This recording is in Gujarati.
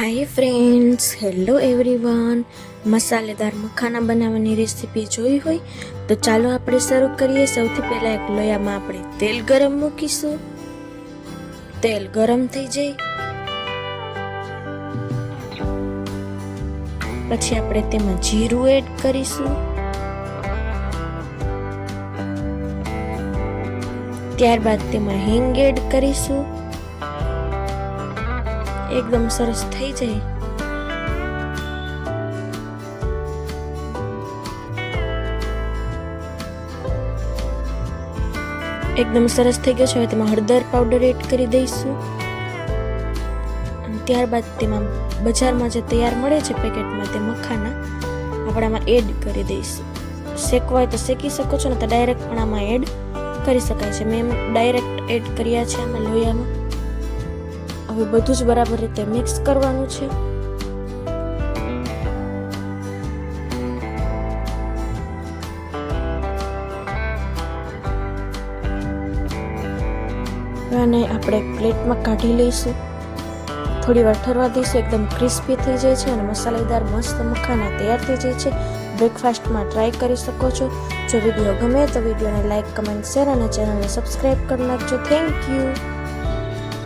હાય ફ્રેન્ડ્સ હેલો એવરીવન મસાલેદાર મખાના બનાવવાની રેસીપી જોઈ હોય, તો ચાલો આપણે શરૂ કરીએ. સૌથી પહેલાં એક લોયામાં આપણે તેલ ગરમ મૂકીશું. તેલ ગરમ થઈ જાય. પછી આપણે તેમાં જીરું એડ કરીશું. ત્યારબાદ તેમાં હિંગ એડ કરીશું. એકદમ સરસ થઈ જાય. એકદમ સરસ થઈ ગયો છે. હવે તેમાં હળદર પાવડર એડ કરી દઈશું. અને ત્યારબાદ તેમાં બજારમાં જે તૈયાર મળે છે પેકેટમાં તે મખાના આપણામાં એડ કરી દઈશું. શેકવા હોય તો શેકી શકો છો ને તો ડાયરેક્ટ પણ આમાં એડ કરી શકાય છે. મેં ડાયરેક્ટ એડ કર્યા છે, આમાં લોયામાં. હવે બધું જ બરાબર રીતે મિક્સ કરવાનું છે. અને આપણે પ્લેટમાં કાઢી લઈશું. થોડી વાર ઠરવા દઈશું, એકદમ ક્રિસ્પી થઈ જાય છે અને મસાલેદાર મસ્ત મખાના તૈયાર થઈ જાય છે. બ્રેકફાસ્ટમાં ટ્રાય કરી શકો છો. જો વીડિયો ગમે તો વિડીયોને લાઇક કમેન્ટ શેર અને ચેનલને સબસ્ક્રાઈબ કરી નાખજો. Thank you